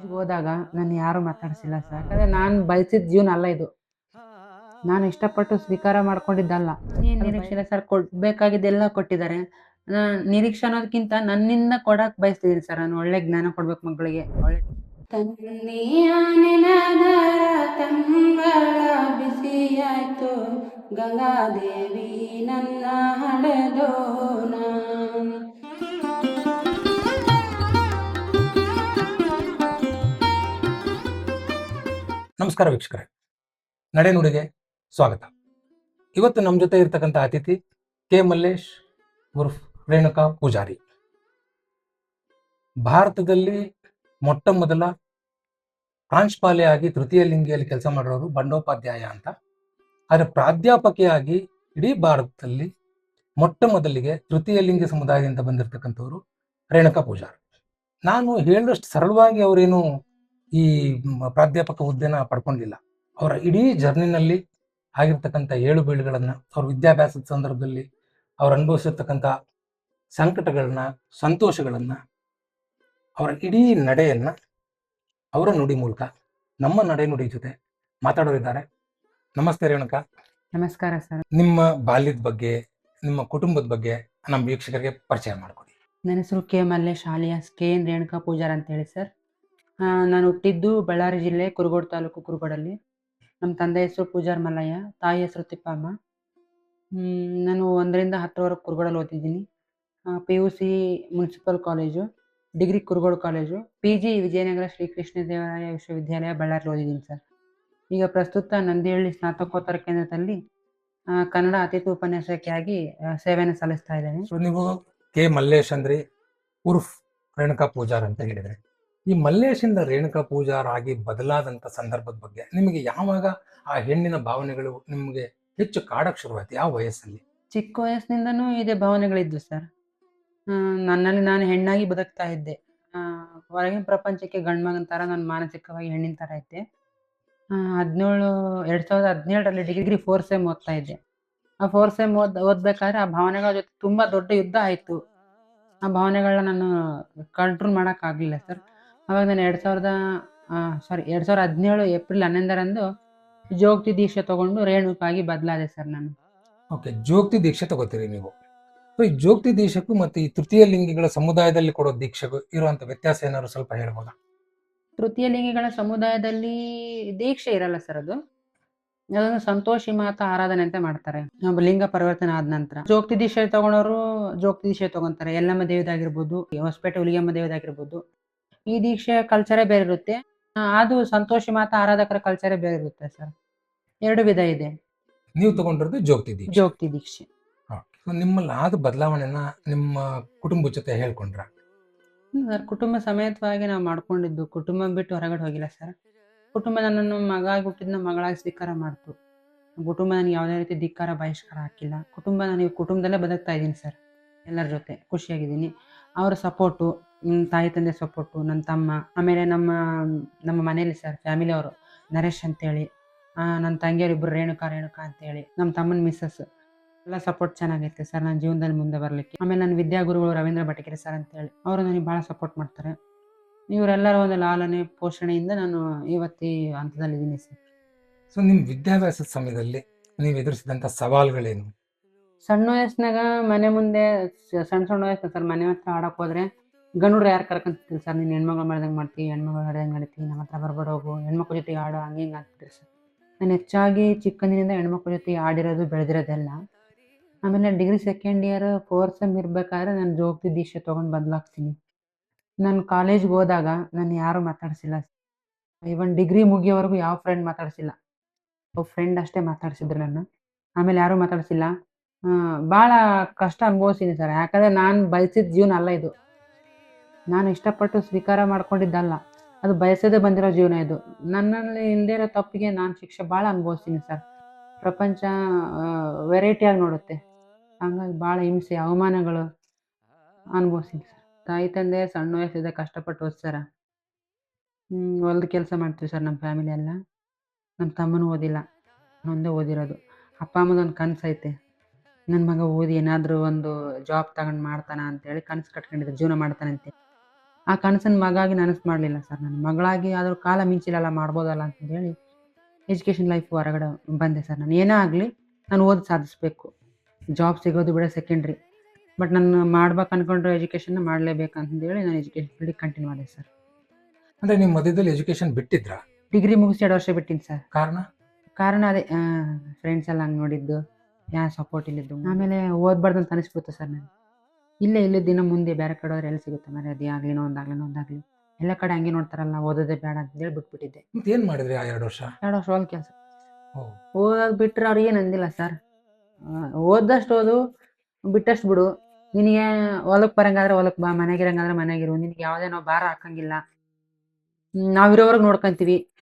ಕಾಲೇಜ್ಗೆ ಹೋದಾಗ ನಾನು ಯಾರು ಮಾತಾಡಿಸಿಲ್ಲ ಸರ್. ಯಾಕಂದ್ರೆ ನಾನು ಬಯಸಿದ ಜೀವನ ಅಲ್ಲ ಇದು. ನಾನು ಇಷ್ಟಪಟ್ಟು ಸ್ವೀಕಾರ ಮಾಡ್ಕೊಂಡಿದ್ದಲ್ಲ. ಏನ್ ನಿರೀಕ್ಷೆ ಇಲ್ಲ ಸರ್ ಕೊಡ್ಬೇಕಾಗಿದ್ದೆಲ್ಲ ಕೊಟ್ಟಿದ್ದಾರೆ. ನಿರೀಕ್ಷೆ ಅನ್ನೋದಕ್ಕಿಂತ ನನ್ನಿಂದ ಕೊಡಕ್ ಬಯಸ್ತಿದ್ದೀನಿ ಸರ್. ನಾನು ಒಳ್ಳೆ ಜ್ಞಾನ ಕೊಡ್ಬೇಕು ಮಕ್ಕಳಿಗೆ ಒಳ್ಳೆ ತನ್ನೆಯ ನೆನದರ ತಂಗಳ ಬಿಸಿಯಾಯ್ತು. ಗಂಗಾದೇವಿ ನನ್ನ ಹಡೆದೋನ ನಮಸ್ಕಾರ ವೀಕ್ಷಕರೇ. ನಡೆನುಡಿಗೆ ಸ್ವಾಗತ. ಇವತ್ತು ನಮ್ಮ ಜೊತೆ ಇರ್ತಕ್ಕಂಥ ಅತಿಥಿ ಕೆ ಮಲ್ಲೇಶ್ ಉರ್ಫ್ ರೇಣುಕಾ ಪೂಜಾರಿ. ಭಾರತದಲ್ಲಿ ಮೊಟ್ಟ ಮೊದಲ ಪ್ರಾಂಶುಪಾಲೆಯಾಗಿ ತೃತೀಯ ಲಿಂಗಿಯಲ್ಲಿ ಕೆಲಸ ಮಾಡಿರೋರು ಬಂಡೋಪಾಧ್ಯಾಯ ಅಂತ. ಆದರೆ ಪ್ರಾಧ್ಯಾಪಕಿಯಾಗಿ ಇಡೀ ಭಾರತದಲ್ಲಿ ಮೊಟ್ಟ ಮೊದಲಿಗೆ ತೃತೀಯ ಲಿಂಗಿ ಸಮುದಾಯದಿಂದ ಬಂದಿರತಕ್ಕಂಥವ್ರು ರೇಣುಕಾ ಪೂಜಾರಿ. ನಾನು ಹೇಳಿದಷ್ಟು ಸರಳವಾಗಿ ಅವರೇನು ಈ ಪ್ರಾಧ್ಯಾಪಕ ಹುದ್ದೆನ ಪಡ್ಕೊಂಡಿಲ್ಲ. ಅವರ ಇಡೀ ಜರ್ನಿನಲ್ಲಿ ಆಗಿರ್ತಕ್ಕಂಥ ಏಳು ಬೀಳುಗಳನ್ನು ಅವ್ರ ವಿದ್ಯಾಭ್ಯಾಸದ ಸಂದರ್ಭದಲ್ಲಿ ಅವ್ರು ಅನುಭವಿಸಿರ್ತಕ್ಕಂಥ ಸಂಕಟಗಳನ್ನ ಸಂತೋಷಗಳನ್ನ ಅವರ ಇಡೀ ನಡೆಯನ್ನ ಅವರ ನುಡಿ ಮೂಲಕ ನಮ್ಮ ನಡೆ ನುಡಿ ಜೊತೆ ಮಾತಾಡೋರಿದ್ದಾರೆ. ನಮಸ್ತೆ ರೇಣುಕ. ನಮಸ್ಕಾರ ಸರ್. ನಿಮ್ಮ ಬಾಲ್ಯದ ಬಗ್ಗೆ ನಿಮ್ಮ ಕುಟುಂಬದ ಬಗ್ಗೆ ನಮ್ಮ ವೀಕ್ಷಕರಿಗೆ ಪರಿಚಯ ಮಾಡಿಕೊಡಿ. ನನ್ನ ಹೆಸರು K. Mallesh alias K. N. Renuka Pujar ಅಂತ ಹೇಳಿ ಸರ್. ನಾನು ಹುಟ್ಟಿದ್ದು ಬಳ್ಳಾರಿ ಜಿಲ್ಲೆ, ಕುರುಗೋಡು ತಾಲೂಕು ಕುರುಗೋಡಲ್ಲಿ. ನಮ್ಮ ತಂದೆ ಹೆಸರು ಪೂಜಾರ್ ಮಲ್ಲಯ್ಯ, ತಾಯಿ ಹೆಸರು ತಿಪ್ಪಮ್ಮ. ನಾನು ಒಂದರಿಂದ ಹತ್ತರವರೆಗೆ ಕುರುಗೋಡಲ್ಲಿ ಓದಿದ್ದೀನಿ. P U C municipal college, degree Kurugodu college, P G Vijayanagara Shri Krishnadevaraya ವಿಶ್ವವಿದ್ಯಾಲಯ ಬಳ್ಳಾರಿ ಓದಿದ್ದೀನಿ ಸರ್. ಈಗ ಪ್ರಸ್ತುತ ನಂದಿಹಳ್ಳಿ ಸ್ನಾತಕೋತ್ತರ ಕೇಂದ್ರದಲ್ಲಿ ಕನ್ನಡ ಅತಿಥಿ ಉಪನ್ಯಾಸಕ್ಕಾಗಿ ಸೇವೆಯನ್ನು ಸಲ್ಲಿಸ್ತಾ ಇದ್ದೇನೆ. ಸೊ ನೀವು ಕೆ ಮಲ್ಲೇಶ್ ಅಂದ್ರೆ, ಉರ್ಫ್ ರೇಣುಕಾ ಪೂಜಾರ್ ಅಂತ ಹೇಳಿದ್ರೆ. ಈ ಮಲ್ಲೇಶಿಂದ ರೇಣುಕಾ ಪೂಜಾರಾಗಿ ಬದಲಾದಂಥ ಸಂದರ್ಭದ ಬಗ್ಗೆ ನಿಮಗೆ ಯಾವಾಗ ಆ ಹೆಣ್ಣಿನ ಭಾವನೆಗಳು ನಿಮಗೆ ಹೆಚ್ಚು ಕಾಡಕ್ ಶುರುವಾಯ್ತು? ಯಾವ ವಯಸ್ಸಲ್ಲಿ? ಚಿಕ್ಕ ವಯಸ್ಸಿನಿಂದನೂ ಇದೇ ಭಾವನೆಗಳಿದ್ವು ಸರ್. ನನ್ನಲ್ಲಿ ನಾನು ಹೆಣ್ಣಾಗಿ ಬದುಕ್ತಾ ಇದ್ದೆ. ಹೊರಗಿನ ಪ್ರಪಂಚಕ್ಕೆ ಗಂಡು ಮಗನ ಥರ ನಾನು ಮಾನಸಿಕವಾಗಿ ಹೆಣ್ಣಿನ ಥರ ಇದ್ದೆ. ಹದಿನೇಳು, ಎರಡು ಸಾವಿರದ ಹದಿನೇಳರಲ್ಲಿ ಡಿಗ್ರಿ ಫೋರ್ ಸೆಮ್ ಓದ್ತಾ ಇದ್ದೆ. ಆ ಫೋರ್ ಸೆಮ್ ಓದ್, ಓದ್ಬೇಕಾದ್ರೆ ಆ ಭಾವನೆಗಳ ಜೊತೆ ತುಂಬ ದೊಡ್ಡ ಯುದ್ಧ ಆಯಿತು. ಆ ಭಾವನೆಗಳನ್ನ ನಾನು ಕಂಟ್ರೋಲ್ ಮಾಡೋಕ್ಕಾಗಲಿಲ್ಲ ಸರ್. ಅವಾಗ ನಾನು ಎರಡು ಸಾವಿರದ ಸಾರಿ ಎರಡು ಸಾವಿರದ ಹದಿನೇಳು ಏಪ್ರಿಲ್ ಹನ್ನೊಂದರಂದು ಜೋಗತಿ ದೀಕ್ಷೆ ತಗೊಂಡು ರೇಣುಕಾಗಿ ಬದಲಾದೆ ಸರ್ ನಾನು. ಓಕೆ ಜೋಗ್ತಿ ದೀಕ್ಷೆ ತಗೋತೀರಿ ನೀವು. ಸೊ ಈ ಜೋಗ್ತಿ ದೀಕ್ಷಕ್ಕೂ ಮತ್ತೆ ಈ ತೃತೀಯ ಲಿಂಗಿಗಳ ಸಮುದಾಯದಲ್ಲಿ ಕೊಡೋ ದೀಕ್ಷೆಗೂ ಇರುವಂತ ವ್ಯತ್ಯಾಸ ಏನಾದ್ರು ಸ್ವಲ್ಪ ಹೇಳ್ಬೋದಾ? ತೃತೀಯ ಲಿಂಗಿಗಳ ಸಮುದಾಯದಲ್ಲಿ ದೀಕ್ಷೆ ಇರಲ್ಲ ಸರ್ ಅದು. ಅದನ್ನು ಸಂತೋಷಿ ಮಾತಾ ಆರಾಧನೆ ಅಂತ ಮಾಡ್ತಾರೆ. ಲಿಂಗ ಪರಿವರ್ತನೆ ಆದ ನಂತರ. ಜೋಗ್ತಿ ದೀಕ್ಷೆ ತಗೊಂಡವರು ಜೋಗ್ತಿ ದೀಕ್ಷೆ ತಗೊಂತಾರೆ. ಎಲ್ಲಮ್ಮ ದೇವಿದಾಗಿರ್ಬೋದು ಹೊಸಪೇಟೆ ಹುಲಿಗೆಮ್ಮ ದೇವಿದಾಗಿರ್ಬೋದು. ಈ ದೀಕ್ಷೆ ಕಲ್ಚರೇ ಬೇರೆ ಇರುತ್ತೆ ಅದು ಸಂತೋಷ ಮಾತ ಆರಾಧಕರ ಕಲ್ಚರೇ ಬೇರೆ ಇರುತ್ತೆ ಸರ್ ಎರಡು ವಿಧ ಇದೆ. ನೀವು ತಗೊಂಡಿರೋದು ಜೋಗ್ತಿ ದೀಕ್ಷೆ. ಜೋಗ್ತಿ ದೀಕ್ಷೆ. ನಿಮ್ಮಲ್ಲಿ ಆದ ಬದಲಾವಣೆನ ನಿಮ್ಮ ಕುಟುಂಬದ ಜೊತೆ ಹೇಳ್ಕೊಂಡ್ರ? ಸರ್ ಕುಟುಂಬ ಸಮೇತವಾಗಿ ನಾವು ಮಾಡ್ಕೊಂಡಿದ್ದು ಕುಟುಂಬ ಬಿಟ್ಟು ಹೊರಗಡೆ ಹೋಗಿಲ್ಲ ಸರ್ ಕುಟುಂಬ ನನ್ನನ್ನು ಮಗ ಆಗಿ ಹುಟ್ಟಿದ್ನ ಮಗಳಾಗಿ ಸ್ವೀಕಾರ ಮಾಡ್ತು. ಕುಟುಂಬ ನನಗೆ ಯಾವುದೇ ರೀತಿ ಧಿಕ್ಕಾರ ಬಹಿಷ್ಕಾರ ಹಾಕಿಲ್ಲ. ಕುಟುಂಬ ನನಗೆ ಕುಟುಂಬದಲ್ಲೇ ಬದುಕ್ತಾ ಇದ್ದೀನಿ ಸರ್ ಎಲ್ಲರ ಜೊತೆ ಖುಷಿಯಾಗಿದ್ದೀನಿ. ಅವರ ಸಪೋರ್ಟು ತಾಯಿ ತಂದೆ ಸಪೋರ್ಟು ನನ್ನ ತಮ್ಮ ಆಮೇಲೆ ನಮ್ಮ ನಮ್ಮ ಮನೇಲಿ ಸರ್ ಫ್ಯಾಮಿಲಿ ಅವರು ನರೇಶ್ ಅಂತೇಳಿ ನನ್ನ ತಂಗಿಯವ್ರು ಇಬ್ಬರು ರೇಣುಕಾ ರೇಣುಕಾ ಅಂತೇಳಿ ನಮ್ಮ ತಮ್ಮನ ಮಿಸ್ಸಸ್ ಎಲ್ಲ ಸಪೋರ್ಟ್ ಚೆನ್ನಾಗೈತೆ ಸರ್ ನನ್ನ ಜೀವನದಲ್ಲಿ ಮುಂದೆ ಬರಲಿಕ್ಕೆ. ಆಮೇಲೆ ನನ್ನ ವಿದ್ಯಾಗುರುಗಳು ರವೀಂದ್ರ ಭಟಕೆರೆ ಸರ್ ಅಂತೇಳಿ ಅವರು ನನಗೆ ಭಾಳ ಸಪೋರ್ಟ್ ಮಾಡ್ತಾರೆ. ಇವರೆಲ್ಲರ ಒಂದು ಲಾಲನೆ ಪೋಷಣೆಯಿಂದ ನಾನು ಇವತ್ತಿ ಈ ಹಂತದಲ್ಲಿದ್ದೀನಿ ಸರ್ ಸೊ ನಿಮ್ಮ ವಿದ್ಯಾಭ್ಯಾಸದ ಸಮಯದಲ್ಲಿ ನೀವು ಎದುರಿಸಿದಂಥ ಸವಾಲುಗಳೇನು? ಸಣ್ಣ ವಯಸ್ಸಿನಾಗ ಮನೆ ಮುಂದೆ ಸಣ್ಣ ಸಣ್ಣ ವಯಸ್ಸು ಸರ್ ಮನೆ ಹತ್ರ ಆಡೋಕೆ ಹೋದ್ರೆ ಗಂಡುಡ್ರು ಯಾರು ಕರ್ಕೊಂತಿದ್ರು ಸರ್? ನೀನು ಹೆಣ್ಮಗಳು ಮಾಡ್ದಂಗೆ ಮಾಡ್ತೀವಿ ಹೆಣ್ಮಗಳು ಹಾಡ್ದಂಗೆ ನಡಿತೀವಿ ನಮ್ಮ ಹತ್ರ ಬರ್ಬೇಡ ಹೋಗು, ಹೆಣ್ಮಕ್ಳ ಜೊತೆ ಆಡು, ಹಂಗೆ ಹಿಂಗೆ ಆಗ್ತಿದ್ರು ಸರ್. ನಾನು ಹೆಚ್ಚಾಗಿ ಚಿಕ್ಕಂದಿನಿಂದ ಹೆಣ್ಮಕ್ಳ ಜೊತೆ ಆಡಿರೋದು, ಬೆಳೆದಿರೋದೆಲ್ಲ. ಆಮೇಲೆ degree second year fourth sem ಇರಬೇಕಾದ್ರೆ ನಾನು ಜೋಗ್ತಿ ದೀಕ್ಷೆ ತೊಗೊಂಡು ಬದಲಾಗ್ತೀನಿ. ನಾನು ಕಾಲೇಜ್ಗೆ ಹೋದಾಗ ನಾನು ಯಾರೂ ಮಾತಾಡಿಸಿಲ್ಲ. ಇವನ್ ಡಿಗ್ರಿ ಮುಗಿಯೋವರೆಗೂ ಯಾವ ಫ್ರೆಂಡ್ ಮಾತಾಡಿಸಿಲ್ಲ. ಒಬ್ಬ ಫ್ರೆಂಡ್ ಅಷ್ಟೇ ಮಾತಾಡಿಸಿದ್ರು ನಾನು ಆಮೇಲೆ ಯಾರೂ ಮಾತಾಡಿಸಿಲ್ಲ. ಭಾಳ ಕಷ್ಟ ಅನುಭವಿಸಿದ್ದೀನಿ ಸರ್. ಯಾಕಂದರೆ ನಾನು ಬಯಸಿದ ಜೀವನ ಅಲ್ಲ ಇದು. ನಾನು ಇಷ್ಟಪಟ್ಟು ಸ್ವೀಕಾರ ಮಾಡ್ಕೊಂಡಿದ್ದಲ್ಲ. ಅದು ಬಯಸದೆ ಬಂದಿರೋ ಜೀವನ ಇದು. ನನ್ನಲ್ಲಿ ಇಲ್ಲದೇ ಇರೋ ತಪ್ಪಿಗೆ ನಾನು ಶಿಕ್ಷೆ ಭಾಳ ಅನುಭವಿಸ್ತೀನಿ ಸರ್. ಪ್ರಪಂಚ ವೆರೈಟಿಯಾಗಿ ನೋಡುತ್ತೆ. ಹಂಗಾಗಿ ಭಾಳ ಹಿಂಸೆ, ಅವಮಾನಗಳು ಅನುಭವಿಸ್ತೀನಿ ಸರ್. ತಾಯಿ, ತಂದೆ, ಸಣ್ಣ ವಯಸ್ಸಿದ ಕಷ್ಟಪಟ್ಟು ಓದಿಸ್ತಾರ ಹೊಲ್ದ ಕೆಲಸ ಮಾಡ್ತೀವಿ ಸರ್ ನಮ್ಮ ಫ್ಯಾಮಿಲಿ ಎಲ್ಲ. ನಮ್ಮ ತಮ್ಮನೂ ಓದಿಲ್ಲ. ಒಂದೇ ಓದಿರೋದು. ಅಪ್ಪ ಅಮ್ಮದೊಂದು ಕನಸು ಐತೆ. ನನ್ನ ಮಗ ಓದಿ ಏನಾದರೂ ಒಂದು ಜಾಬ್ ತಗೊಂಡು ಮಾಡ್ತಾನ ಅಂತೇಳಿ ಕನಸು ಕಟ್ಕೊಂಡಿದ್ದೆ ಜೀವನ ಮಾಡ್ತಾನಂತೆ. ಆ ಕನಸನ್ನ ಮಗಾಗಿ ನನಸು ಮಾಡಲಿಲ್ಲ ಸರ್ ನಾನು. ಮಗಳಾಗಿ ಆದರೂ ಕಾಲ ಮಿಂಚಿಲ್ಲ ಮಾಡ್ಬೋದಲ್ಲ ಅಂತ ಹೇಳಿ ಎಜುಕೇಷನ್ ಲೈಫ್ ಹೊರಗಡೆ ಬಂದೆ ಸರ್ ನಾನು. ಏನೇ ಆಗಲಿ ನಾನು ಓದಿ ಸಾಧಿಸ್ಬೇಕು. ಜಾಬ್ ಸಿಗೋದು ಬಿಡ ಸೆಕೆಂಡ್ರಿ ಬಟ್ ನಾನು ಮಾಡ್ಬೇಕು ಅನ್ಕೊಂಡ್ರೆ ಎಜುಕೇಷನ್ ಮಾಡಲೇಬೇಕು ಹೇಳಿ ನಾನು ಎಜುಕೇಷನ್ ಫೀಲ್ಡಿಗೆ ಕಂಟಿನ್ಯೂ ಮಾಡಿದೆ ಸರ್. ಅಂದ್ರೆ ನಿಮ್ಮ ಮಧ್ಯದಲ್ಲಿ ಎಜುಕೇಶನ್ ಬಿಟ್ಟಿದ್ರಾ? ಡಿಗ್ರಿ ಮುಗಿಸಿ ಎರಡು ವರ್ಷ ಬಿಟ್ಟಿನಿ ಸರ್. ಕಾರಣ? ಕಾರಣ ಅದೇ ಫ್ರೆಂಡ್ಸ್ ಎಲ್ಲ ಹಂಗೆ ನೋಡಿದ್ದು ಯಾ ಸಪೋರ್ಟ್ ಇಲ್ಲಿದ್ದು ಆಮೇಲೆ ಓದ್ಬಾರ್ದು ಅಂತ ಅನಿಸ್ಬಿಡ್ತು ಸರ್ ನಾನು ಇಲ್ಲೇ ಇಲ್ಲೇ ದಿನ ಮುಂದೆ ಬೇರೆ ಕಡೆ ಹೋದ್ರೆ ಎಲ್ಲಿ ಸಿಗುತ್ತೆ ಮರ್ಯಾದೆ? ಅದೇ ಆಗ್ಲಿನೋ ಒಂದಾಗ್ಲಿನೋ ಒಂದಾಗ್ಲಿ ಎಲ್ಲ ಕಡೆ ಹಂಗೆ ನೋಡ್ತಾರಲ್ಲ ಓದೋದೇ ಬೇಡ ಅಂತ ಹೇಳಿ ಬಿಟ್ಬಿಟ್ಟಿದ್ದೆ. ಮತ್ತೆ ಏನ್ ಮಾಡಿದ್ರಿ ಆ ಎರಡು ವರ್ಷ? ಎರಡು ವರ್ಷ ಹೊಲ್ ಕೆಲಸ. ಓದಾಗ ಓದೋದು ಬಿಟ್ರೆ ಅವ್ರು ಏನು ಅಂದಿಲ್ಲ ಸರ್. ಓದಷ್ಟು ಓದು ಬಿಟ್ಟಷ್ಟು ಬಿಡು. ನಿನಗೆ ಹೊಲಕ್ ಬರಂಗಾದ್ರೆ ಹೊಲಕ್ ಬಾ ಮನೆಗಿರಂಗಾದ್ರೆ ಮನೆಗಿರು ನಿನಗೆ ಯಾವುದೇ ನಾವು ಭಾರ ಹಾಕಂಗಿಲ್ಲ. ನಾವಿರೋವರೆಗೆ ನೋಡ್ಕೊಂತೀವಿ.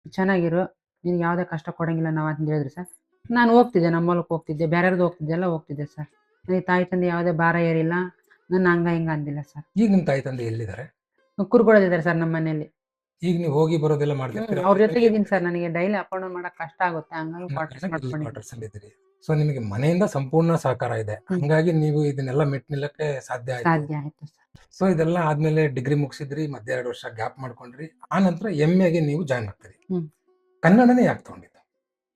ಚೆನ್ನಾಗಿರು. ನಿನಗೆ ಯಾವುದೇ ಕಷ್ಟ ಕೊಡಂಗಿಲ್ಲ ನಾವು ಅಂತ ಹೇಳಿದ್ರು ಸರ್. ನಾನು ಹೋಗ್ತಿದ್ದೆ ನಮ್ಮ ಹೊಲಕ್ಕೆ ಹೋಗ್ತಿದ್ದೆ ಬೇರೆಯವ್ರದ್ದು ಹೋಗ್ತಿದ್ದೆ ಎಲ್ಲ ಹೋಗ್ತಿದ್ದೆ ಸರ್. ನನಗೆ ತಾಯಿ ತಂದೆ ಯಾವುದೇ ಭಾರ ಏರಿಲ್ಲ. ನನ್ನ ಹಂಗ ಹಿಂಗ ಅಂದಿಲ್ಲ ಸರ್. ಈಗ ನಿಮ್ ತಾಯಿ ತಂದೆ ಎಲ್ಲಿದ್ದಾರೆ? ಕುರ್ಕೊಳ್ಳೋದಿದ್ದಾರೆ ಸರ್ ನಮ್ಮ ಮನೆಯಲ್ಲಿ ಈಗ ನೀವು ಹೋಗಿ ಬರೋದೆಲ್ಲ ಮಾಡ್ತಿರ್ತೀರಾ ಅವ್ರ ಜೊತೆಗೆ ಇದೀನಿ ಸರ್ ನನಗೆ ಡೈಲಿ ಅಪ್ ಡೌನ್ ಮಾಡಕ್ ಕಷ್ಟ ಆಗುತ್ತೆ. ಹಂಗಾಗಿ ಕ್ವಾರ್ಟರ್ಸ್ ಇದ್ದೀರಿ. ಸೊ ನಿಮಗೆ ಮನೆಯಿಂದ ಸಂಪೂರ್ಣ ಸಹಕಾರ ಇದೆ. ಹಂಗಾಗಿ ನೀವು ಇದನ್ನೆಲ್ಲ ಮೆಟ್ ನಿಲ್ಲಕ್ಕೆ ಸಾಧ್ಯ ಆಯ್ತು. ಸಾಧ್ಯ ಆಯ್ತು ಸರ್. ಸೊ ಇದೆಲ್ಲ ಆದ್ಮೇಲೆ ಡಿಗ್ರಿ ಮುಗಿಸಿದ್ರಿ ಮಧ್ಯ ಎರಡು ವರ್ಷ ಗ್ಯಾಪ್ ಮಾಡ್ಕೊಂಡ್ರಿ. ಆ ನಂತರ ಎಂ ಎಗೆ ನೀವು ಜಾಯ್ನ್ ಆಗ್ತೀರಿ. ಹ್ಮ್. ಕನ್ನಡನೇ ಯಾಕೆ ತಗೊಂಡಿದ್ದು?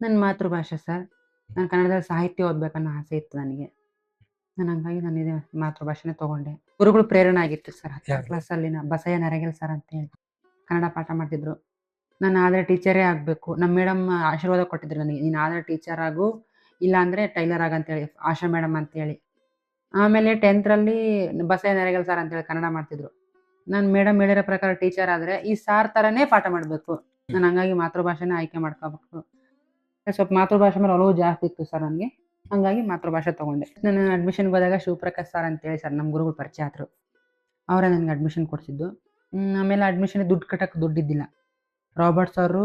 ನನ್ನ ಮಾತೃಭಾಷೆ ಸರ್. ನಾನು ಕನ್ನಡದಲ್ಲಿ ಸಾಹಿತ್ಯ ಓದ್ಬೇಕನ್ನೋ ಆಸೆ ಇತ್ತು ನನಗೆ. ನಾನು ಹಂಗಾಗಿ ನಾನು ಇದೇ ಮಾತೃಭಾಷೆನೇ ತಗೊಂಡೆ. ಗುರುಗಳು ಪ್ರೇರಣೆ ಆಗಿತ್ತು ಸರ್. ಕ್ಲಾಸ್ ಕ್ಲಾಸಲ್ಲಿ ನಾ ಬಸಯ್ಯ ನರಗೆಲ್ ಸರ್ ಅಂತ ಹೇಳಿ. ಕನ್ನಡ ಪಾಠ ಮಾಡ್ತಿದ್ರು. ನಾನು ಆದರೆ ಟೀಚರೇ ಆಗಬೇಕು. ನಮ್ಮ ಮೇಡಮ್ ಆಶೀರ್ವಾದ ಕೊಟ್ಟಿದ್ರು ನನಗೆ. ನೀನು ಆದರೆ ಟೀಚರ್ ಆಗು ಇಲ್ಲ ಅಂದರೆ ಟೈಲರ್ ಹೇಳಿ. ಆಶಾ ಮೇಡಮ್ ಅಂತೇಳಿ ಆಮೇಲೆ ಟೆಂತ್ರಲ್ಲಿ ಬಸಯ್ಯ ನರಗೆಲ್ ಸರ್ ಅಂತೇಳಿ ಕನ್ನಡ ಮಾಡ್ತಿದ್ರು. ನಾನು ಮೇಡಮ್ ಹೇಳಿರೋ ಪ್ರಕಾರ ಟೀಚರ್ ಆದ್ರೆ ಈ ಸಾರ್ ಥರನೇ ಪಾಠ ಮಾಡಬೇಕು. ನಾನು ಹಂಗಾಗಿ ಮಾತೃಭಾಷೆನೇ ಆಯ್ಕೆ ಮಾಡ್ಕೋಬೇಕು. ಸ್ವಲ್ಪ ಮಾತೃಭಾಷೆ ಮೇಲೆ ಒಲವು ಜಾಸ್ತಿ ಇತ್ತು ಸರ್ ನನಗೆ. ಹಂಗಾಗಿ ಮಾತೃಭಾಷೆ ತಗೊಂಡೆ. ನಾನು ಅಡ್ಮಿಷನ್ ಹೋದಾಗ ಶಿವಪ್ರಕಾಶ್ ಸರ್ ಅಂತೇಳಿ ಸರ್ ನಮ್ಮ ಗುರುಗಳು ಪರಿಚಯ ಆದರು. ಅವರೇ ನನಗೆ ಅಡ್ಮಿಷನ್ ಕೊಡಿಸಿದ್ದು. ಆಮೇಲೆ ಅಡ್ಮಿಷನ್ ದುಡ್ಡು ಕಟ್ಟಕ್ಕೆ ದುಡ್ಡಿದ್ದಿಲ್ಲ ರಾಬರ್ಟ್ಸ್ ಅವರು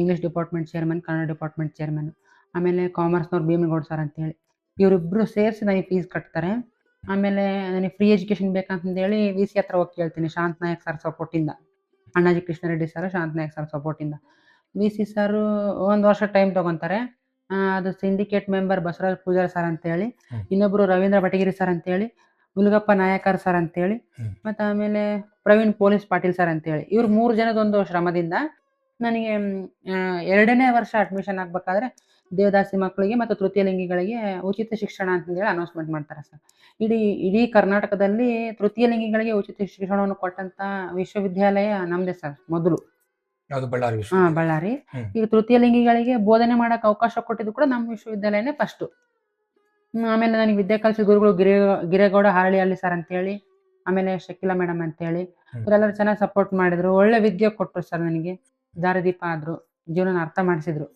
English department chairman Kannada department chairman ಆಮೇಲೆ ಕಾಮರ್ಸ್ನವ್ರು ಭೀಮಗೌಡ ಸರ್ ಅಂತೇಳಿ. ಇವರಿಬ್ಬರು ಸೇರಿಸಿ ನನಗೆ ಫೀಸ್ ಕಟ್ತಾರೆ. ಆಮೇಲೆ ನನಗೆ ಫ್ರೀ ಎಜುಕೇಷನ್ ಬೇಕಂತಂದೇಳಿ ವಿ ಸಿ ಹತ್ರ ಹೋಗಿ ಕೇಳ್ತೀನಿ, ಶಾಂತ್ ನಾಯಕ್ ಸರ್ ಸಪೋರ್ಟಿಂದ ಅಣ್ಣಾಜಿ ಕೃಷ್ಣರೆಡ್ಡಿ ಸರ್ ಶಾಂತ್ ನಾಯಕ್ ಸರ್ ಸಪೋರ್ಟಿಂದ ವಿ ಸಿ ಸರ್ ಒಂದು ವರ್ಷ ಟೈಮ್ ತಗೊಂತಾರೆ. ಅದು syndicate member Basavaraj Pujar sir ಅಂತೇಳಿ ಹೇಳಿ ಇನ್ನೊಬ್ರು ರವೀಂದ್ರ ಭಟಗಿರಿ ಸರ್ ಅಂತೇಳಿ ಮುಲುಗಪ್ಪ ನಾಯಕರ್ ಸರ್ ಅಂತೇಳಿ ಹೇಳಿ ಮತ್ತು ಆಮೇಲೆ ಪ್ರವೀಣ್ ಪೊಲೀಸ್ ಪಾಟೀಲ್ ಸರ್ ಅಂತೇಳಿ. ಇವ್ರು ಮೂರು ಜನದೊಂದು ಶ್ರಮದಿಂದ ನನಗೆ ಎರಡನೇ ವರ್ಷ ಅಡ್ಮಿಷನ್ ಆಗ್ಬೇಕಾದ್ರೆ ದೇವದಾಸಿ ಮಕ್ಕಳಿಗೆ ಮತ್ತು ತೃತೀಯ ಲಿಂಗಿಗಳಿಗೆ ಉಚಿತ ಶಿಕ್ಷಣ ಅಂತಂದೇಳಿ ಅನೌನ್ಸ್ಮೆಂಟ್ ಮಾಡ್ತಾರೆ ಸರ್ ಇಡೀ ಇಡೀ ಕರ್ನಾಟಕದಲ್ಲಿ ತೃತೀಯ ಲಿಂಗಿಗಳಿಗೆ ಉಚಿತ ಶಿಕ್ಷಣವನ್ನು ಕೊಟ್ಟಂತ ವಿಶ್ವವಿದ್ಯಾಲಯ ನಮ್ಮದೇ ಸರ್ ಮೊದಲು. ಯಾವುದು ಬಳ್ಳಾರಿ ವಿಶ್ವ ಹಾ ಬಳ್ಳಾರಿ. ಈಗ ತೃತೀಯ ಲಿಂಗಿಗಳಿಗೆ ಬೋಧನೆ ಮಾಡಕ್ ಅವಕಾಶ ಕೊಟ್ಟಿದ್ದು ಕೂಡ ನಮ್ಮ ವಿಶ್ವವಿದ್ಯಾಲಯನೇ ಫಸ್ಟ್ ಆಮೇಲೆ ನನಗೆ ವಿದ್ಯಾ ಕಲಿಸಿದ ಗುರುಗಳು ಗಿರೇ ಗಿರೇಗೌಡ ಹಾರಳಿಹಳ್ಳಿ ಸರ್ ಅಂತೇಳಿ ಆಮೇಲೆ ಶಕಿಲಾ ಮೇಡಮ್ ಅಂತೇಳಿ ಹೇಳಿ ಇವರೆಲ್ಲರೂ ಚೆನ್ನಾಗಿ ಸಪೋರ್ಟ್ ಮಾಡಿದ್ರು ಒಳ್ಳೆ ವಿದ್ಯೆ ಕೊಟ್ಟರು ಸರ್ ನನಗೆ. ದಾರದೀಪ ಆದ್ರು ಜೀವನ ಅರ್ಥ ಮಾಡಿಸಿದ್ರು.